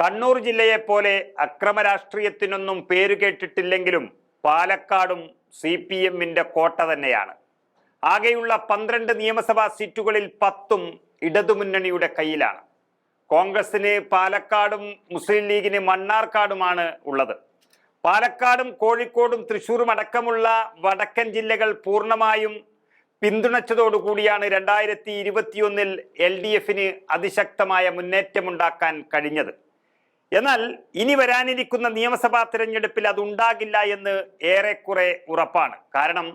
കണ്ണൂർ ജില്ലയെപ്പോലെ അക്രമ രാഷ്ട്രീയത്തിനൊന്നും പേരു കേട്ടിട്ടില്ലെങ്കിലും പാലക്കാടും സി പി എമ്മിന്റെ കോട്ട തന്നെയാണ്. ആകെയുള്ള പന്ത്രണ്ട് നിയമസഭാ സീറ്റുകളിൽ പത്തും ഇടതുമുന്നണിയുടെ കയ്യിലാണ്. കോൺഗ്രസിന് പാലക്കാടും മുസ്ലിം ലീഗിന് മണ്ണാർക്കാടുമാണ് ഉള്ളത്. പാലക്കാടും കോഴിക്കോടും തൃശൂരും അടക്കമുള്ള വടക്കൻ ജില്ലകൾ പൂർണമായും പിന്തുണച്ചതോടുകൂടിയാണ് രണ്ടായിരത്തി ഇരുപത്തിയൊന്നിൽ എൽ ഡി എഫിന് അതിശക്തമായ മുന്നേറ്റമുണ്ടാക്കാൻ കഴിഞ്ഞത്. എന്നാൽ ഇനി വരാനിരിക്കുന്ന നിയമസഭാ തിരഞ്ഞെടുപ്പിൽ അതുണ്ടാകില്ല എന്ന് ഏറെക്കുറെ ഉറപ്പാണ്. കാരണം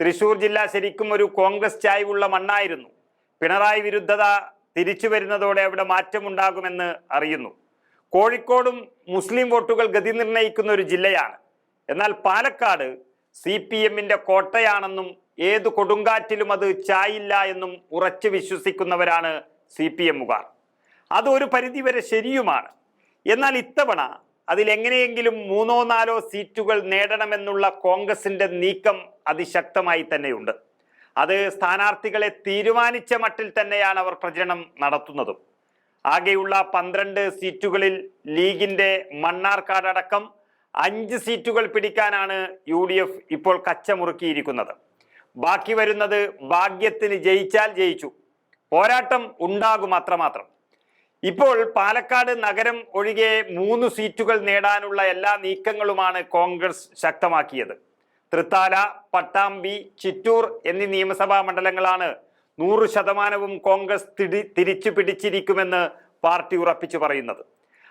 തൃശൂർ ജില്ല ശരിക്കും ഒരു കോൺഗ്രസ് ചായ്വുള്ള മണ്ണായിരുന്നു. പിണറായി വിരുദ്ധത തിരിച്ചു വരുന്നതോടെ അവിടെ മാറ്റമുണ്ടാകുമെന്ന് അറിയുന്നു. കോഴിക്കോടും മുസ്ലിം വോട്ടുകൾ ഗതി നിർണയിക്കുന്ന ഒരു ജില്ലയാണ്. എന്നാൽ പാലക്കാട് സി പി എമ്മിന്റെ കോട്ടയാണെന്നും ഏത് കൊടുങ്കാറ്റിലും അത് ചായില്ല എന്നും ഉറച്ചു വിശ്വസിക്കുന്നവരാണ് സി പി എമ്മുകാർ അത് ഒരു പരിധിവരെ ശരിയുമാണ്. എന്നാൽ ഇത്തവണ അതിലെങ്ങനെയെങ്കിലും മൂന്നോ നാലോ സീറ്റുകൾ നേടണമെന്നുള്ള കോൺഗ്രസിന്റെ നീക്കം അതിശക്തമായി തന്നെയുണ്ട്. അത് സ്ഥാനാർത്ഥികളെ തീരുമാനിച്ച മട്ടിൽ തന്നെയാണ് അവർ പ്രചരണം നടത്തുന്നതും. ആകെയുള്ള പന്ത്രണ്ട് സീറ്റുകളിൽ ലീഗിന്റെ മണ്ണാർക്കാട് അടക്കം അഞ്ച് സീറ്റുകൾ പിടിക്കാനാണ് യു ഡി എഫ് ഇപ്പോൾ കച്ചമുറുക്കിയിരിക്കുന്നത്. ബാക്കി വരുന്നത് ഭാഗ്യത്തിന് ജയിച്ചാൽ ജയിച്ചു. പോരാട്ടം ഉണ്ടാകും അത്രമാത്രം. ഇപ്പോൾ പാലക്കാട് നഗരം ഒഴികെ മൂന്ന് സീറ്റുകൾ നേടാനുള്ള എല്ലാ നീക്കങ്ങളുമാണ് കോൺഗ്രസ് ശക്തമാക്കിയത്. തൃത്താല പട്ടാമ്പി ചിറ്റൂർ എന്നീ നിയമസഭാ മണ്ഡലങ്ങളാണ് നൂറ് ശതമാനവും കോൺഗ്രസ് തിരി തിരിച്ചു പിടിച്ചിരിക്കുമെന്ന് പാർട്ടി ഉറപ്പിച്ചു പറയുന്നത്.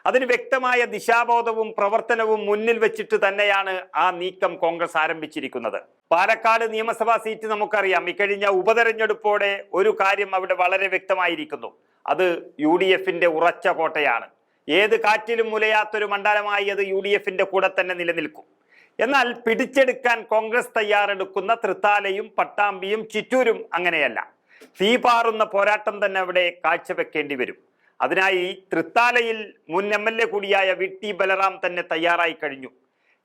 അതിന് വ്യക്തമായ ദിശാബോധവും പ്രവർത്തനവും മുന്നിൽ വെച്ചിട്ട് തന്നെയാണ് ആ നീക്കം കോൺഗ്രസ് ആരംഭിച്ചിരിക്കുന്നത്. പാലക്കാട് നിയമസഭാ സീറ്റ് നമുക്കറിയാം. ഇക്കഴിഞ്ഞ ഉപതെരഞ്ഞെടുപ്പോടെ ഒരു കാര്യം അവിടെ വളരെ വ്യക്തമായിരിക്കുന്നു. അത് യു ഡി എഫിന്റെ ഉറച്ച കോട്ടയാണ്. ഏത് കാറ്റിലും മുലയാത്തൊരു മണ്ഡലമായി അത് യു ഡി എഫിന്റെ കൂടെ തന്നെ നിലനിൽക്കും. എന്നാൽ പിടിച്ചെടുക്കാൻ കോൺഗ്രസ് തയ്യാറെടുക്കുന്ന തൃത്താലയും പട്ടാമ്പിയും ചിറ്റൂരും അങ്ങനെയല്ല. തീ പാറുന്ന പോരാട്ടം തന്നെ അവിടെ കാഴ്ചവെക്കേണ്ടി വരും. അതിനായി തൃത്താലയിൽ മുൻ എം എൽ എ കൂടിയായ വി ടി ബലറാം തന്നെ തയ്യാറായി കഴിഞ്ഞു.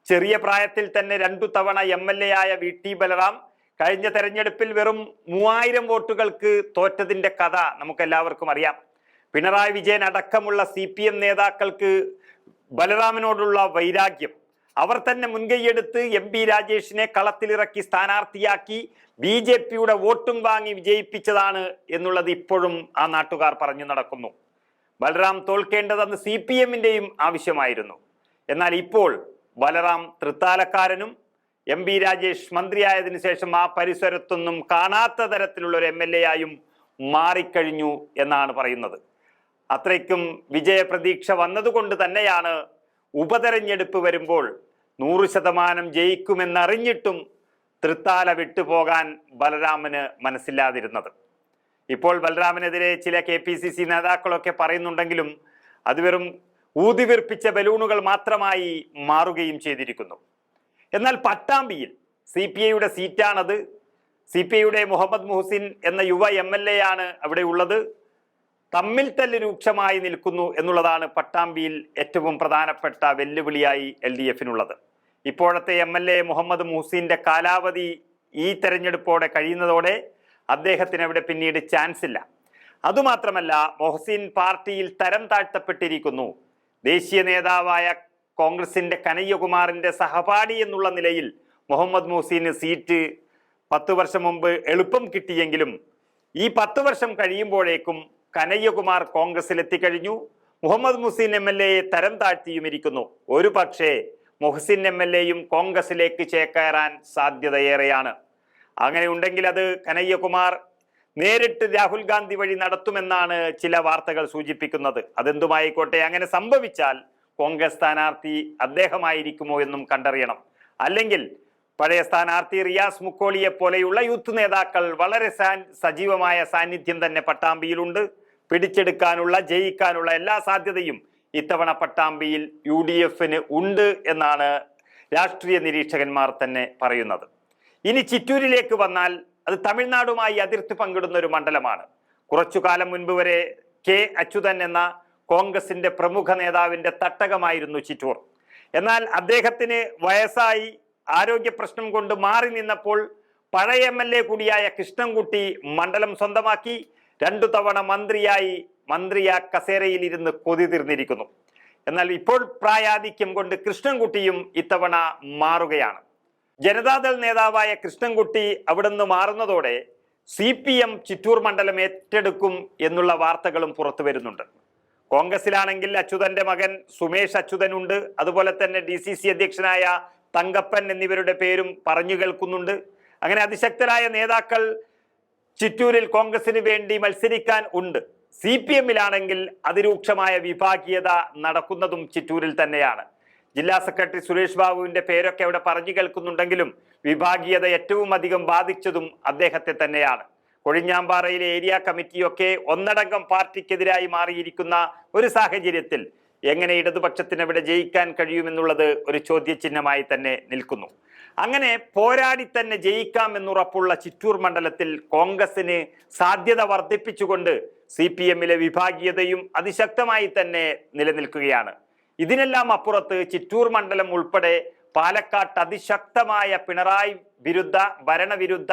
ചെറിയ പ്രായത്തിൽ തന്നെ രണ്ടു തവണ എം എൽ എ ആയ വി ടി ബലറാം കഴിഞ്ഞ തെരഞ്ഞെടുപ്പിൽ വെറും മൂവായിരം വോട്ടുകൾക്ക് തോറ്റതിന്റെ കഥ നമുക്ക് എല്ലാവർക്കും അറിയാം. പിണറായി വിജയൻ അടക്കമുള്ള സി പി എം നേതാക്കൾക്ക് ബലറാമിനോടുള്ള വൈരാഗ്യം. അവർ തന്നെ മുൻകൈയെടുത്ത് എം പി രാജേഷിനെ കളത്തിലിറക്കി സ്ഥാനാർത്ഥിയാക്കി ബി ജെ പിയുടെ വോട്ടും വാങ്ങി വിജയിപ്പിച്ചതാണ് എന്നുള്ളത് ഇപ്പോഴും ആ നാട്ടുകാർ പറഞ്ഞു നടക്കുന്നു. ബലറാം തോൽക്കേണ്ടത് അന്ന് സി പി എമ്മിന്റെയും ആവശ്യമായിരുന്നു. എന്നാൽ ഇപ്പോൾ ബലറാം തൃത്താലക്കാരനും എം ബി രാജേഷ് മന്ത്രിയായതിനു ശേഷം ആ പരിസരത്തൊന്നും കാണാത്ത തരത്തിലുള്ള ഒരു എം എൽ എ ആയും മാറിക്കഴിഞ്ഞു എന്നാണ് പറയുന്നത്. അത്രയ്ക്കും വിജയപ്രതീക്ഷ വന്നതുകൊണ്ട് തന്നെയാണ് ഉപതെരഞ്ഞെടുപ്പ് വരുമ്പോൾ നൂറ് ശതമാനം ജയിക്കുമെന്നറിഞ്ഞിട്ടും തൃത്താല വിട്ടുപോകാൻ ബലരാമന് മനസ്സില്ലാതിരുന്നത്. ഇപ്പോൾ ബലറാമിനെതിരെ ചില കെ പി സി സി നേതാക്കളൊക്കെ പറയുന്നുണ്ടെങ്കിലും അത് വെറും ഊതിവിർപ്പിച്ച ബലൂണുകൾ മാത്രമായി മാറുകയും ചെയ്തിരിക്കുന്നു. എന്നാൽ പട്ടാമ്പിയിൽ സി പി ഐയുടെ സീറ്റാണത്. സി പി ഐയുടെ മുഹമ്മദ് മുഹസിൻ എന്ന യുവ എം എൽ എ ആണ് അവിടെ ഉള്ളത്. തമ്മിൽ തല്ല് രൂക്ഷമായി നിൽക്കുന്നു എന്നുള്ളതാണ് പട്ടാമ്പിയിൽ ഏറ്റവും പ്രധാനപ്പെട്ട വെല്ലുവിളിയായി എൽ ഡി എഫിനുള്ളത്. ഇപ്പോഴത്തെ എം എൽ എ മുഹമ്മദ് മുഹസിന്റെ കാലാവധി ഈ തെരഞ്ഞെടുപ്പോടെ കഴിയുന്നതോടെ അദ്ദേഹത്തിന് അവിടെ പിന്നീട് ചാൻസ് ഇല്ല. അതുമാത്രമല്ല മൊഹസിൻ പാർട്ടിയിൽ തരം താഴ്ത്തപ്പെട്ടിരിക്കുന്നു. ദേശീയ നേതാവായ കോൺഗ്രസിന്റെ കനയ്യകുമാറിന്റെ സഹപാഠി എന്നുള്ള നിലയിൽ മുഹമ്മദ് മുഹസീന് സീറ്റ് പത്ത് വർഷം മുമ്പ് എളുപ്പം കിട്ടിയെങ്കിലും ഈ പത്ത് വർഷം കഴിയുമ്പോഴേക്കും കനയ്യകുമാർ കോൺഗ്രസിൽ എത്തിക്കഴിഞ്ഞു മുഹമ്മദ് മുസീൻ എം എൽ എയെ തരം താഴ്ത്തിയും ഇരിക്കുന്നു. ഒരു പക്ഷേ മുഹസിൻ എം എൽ എയും കോൺഗ്രസിലേക്ക് ചേക്കേറാൻ സാധ്യതയേറെയാണ്. അങ്ങനെ ഉണ്ടെങ്കിൽ അത് കനയ്യകുമാർ നേരിട്ട് രാഹുൽ ഗാന്ധി വഴി നടത്തുമെന്നാണ് ചില വാർത്തകൾ സൂചിപ്പിക്കുന്നത്. അതെന്തുമായിക്കോട്ടെ അങ്ങനെ സംഭവിച്ചാൽ കോൺഗ്രസ് സ്ഥാനാർത്ഥി അദ്ദേഹമായിരിക്കുമോ എന്നും കണ്ടറിയണം. അല്ലെങ്കിൽ പഴയ സ്ഥാനാർത്ഥി റിയാസ് മുക്കോളിയെ പോലെയുള്ള യൂത്ത് നേതാക്കൾ വളരെ സജീവമായ സാന്നിധ്യം തന്നെ പട്ടാമ്പിയിലുണ്ട്. പിടിച്ചെടുക്കാനുള്ള ജയിക്കാനുള്ള എല്ലാ സാധ്യതയും ഇത്തവണ പട്ടാമ്പിയിൽ യു ഉണ്ട് എന്നാണ് രാഷ്ട്രീയ നിരീക്ഷകന്മാർ തന്നെ പറയുന്നത്. ഇനി ചിറ്റൂരിലേക്ക് വന്നാൽ അത് തമിഴ്നാടുമായി അതിർത്തി പങ്കിടുന്ന ഒരു മണ്ഡലമാണ്. കുറച്ചു കാലം മുൻപ് വരെ കെ അച്യുതൻ എന്ന കോൺഗ്രസിന്റെ പ്രമുഖ നേതാവിന്റെ തട്ടകമായിരുന്നു ചിറ്റൂർ. എന്നാൽ അദ്ദേഹത്തിന് വയസ്സായി ആരോഗ്യ പ്രശ്നം കൊണ്ട് മാറി നിന്നപ്പോൾ പഴയ എം എൽ എ കൂടിയായ കൃഷ്ണൻകുട്ടി മണ്ഡലം സ്വന്തമാക്കി രണ്ടു തവണ മന്ത്രിയായി മന്ത്രി ആ കസേരയിൽ ഇരുന്ന് കൊതി തീർന്നിരിക്കുന്നു. എന്നാൽ ഇപ്പോൾ പ്രായാധിക്യം കൊണ്ട് കൃഷ്ണൻകുട്ടിയും ഇത്തവണ മാറുകയാണ്. ജനതാദൾ നേതാവായ കൃഷ്ണൻകുട്ടി അവിടുന്ന് മാറുന്നതോടെ സി പി എം ചിറ്റൂർ മണ്ഡലം ഏറ്റെടുക്കും എന്നുള്ള വാർത്തകളും പുറത്തു വരുന്നുണ്ട്. കോൺഗ്രസിലാണെങ്കിൽ അച്യുതന്റെ മകൻ സുമേഷ് അച്യുതനുണ്ട്. അതുപോലെ തന്നെ ഡി സി സി അധ്യക്ഷനായ തങ്കപ്പൻ എന്നിവരുടെ പേരും പറഞ്ഞു കേൾക്കുന്നുണ്ട്. അങ്ങനെ അതിശക്തരായ നേതാക്കൾ ചിറ്റൂരിൽ കോൺഗ്രസിന് വേണ്ടി മത്സരിക്കാൻ ഉണ്ട്. സി പി എമ്മിലാണെങ്കിൽ അതിരൂക്ഷമായ വിഭാഗീയത നടക്കുന്നതും ചിറ്റൂരിൽ തന്നെയാണ്. ജില്ലാ സെക്രട്ടറി സുരേഷ് ബാബുവിന്റെ പേരൊക്കെ അവിടെ പറഞ്ഞു കേൾക്കുന്നുണ്ടെങ്കിലും വിഭാഗീയത ഏറ്റവും അധികം ബാധിച്ചതും അദ്ദേഹത്തെ തന്നെയാണ്. കൊഴിഞ്ഞാമ്പാറയിലെ ഏരിയ കമ്മിറ്റിയൊക്കെ ഒന്നടങ്കം പാർട്ടിക്കെതിരായി മാറിയിരിക്കുന്ന ഒരു സാഹചര്യത്തിൽ എങ്ങനെ ഇടതുപക്ഷത്തിന് അവിടെ ജയിക്കാൻ കഴിയുമെന്നുള്ളത് ഒരു ചോദ്യചിഹ്നമായി തന്നെ നിൽക്കുന്നു. അങ്ങനെ പോരാടി തന്നെ ജയിക്കാം എന്നുറപ്പുള്ള ചിറ്റൂർ മണ്ഡലത്തിൽ കോൺഗ്രസിന് സാധ്യത വർദ്ധിപ്പിച്ചുകൊണ്ട് സി പി എമ്മിലെ വിഭാഗീയതയും അതിശക്തമായി തന്നെ നിലനിൽക്കുകയാണ്. ഇതിനെല്ലാം അപ്പുറത്ത് ചിറ്റൂർ മണ്ഡലം ഉൾപ്പെടെ പാലക്കാട്ട് അതിശക്തമായ പിണറായി വിരുദ്ധ ഭരണവിരുദ്ധ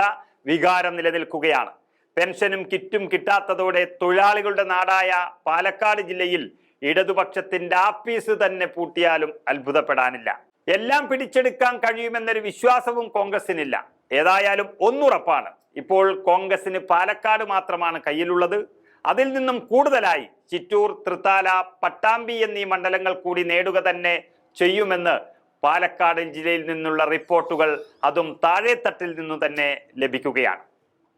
വികാരം നിലനിൽക്കുകയാണ്. പെൻഷനും കിറ്റും കിട്ടാത്തതോടെ തൊഴിലാളികളുടെ നാടായ പാലക്കാട് ജില്ലയിൽ ഇടതുപക്ഷത്തിന്റെ ആപ്പീസ് തന്നെ പൂട്ടിയാലും അത്ഭുതപ്പെടാനില്ല. എല്ലാം പിടിച്ചെടുക്കാൻ കഴിയുമെന്നൊരു വിശ്വാസവും കോൺഗ്രസിനില്ല ഏതായാലും ഒന്നുറപ്പാണ്. ഇപ്പോൾ കോൺഗ്രസിന് പാലക്കാട് മാത്രമാണ് കയ്യിലുള്ളത്. അതിൽ നിന്നും കൂടുതലായി ചിറ്റൂർ തൃത്താല പട്ടാമ്പി എന്നീ മണ്ഡലങ്ങൾ കൂടി നേടുക തന്നെ ചെയ്യുമെന്ന് പാലക്കാട് ജില്ലയിൽ നിന്നുള്ള റിപ്പോർട്ടുകൾ അതും താഴെത്തട്ടിൽ നിന്നു തന്നെ ലഭിക്കുകയാണ്.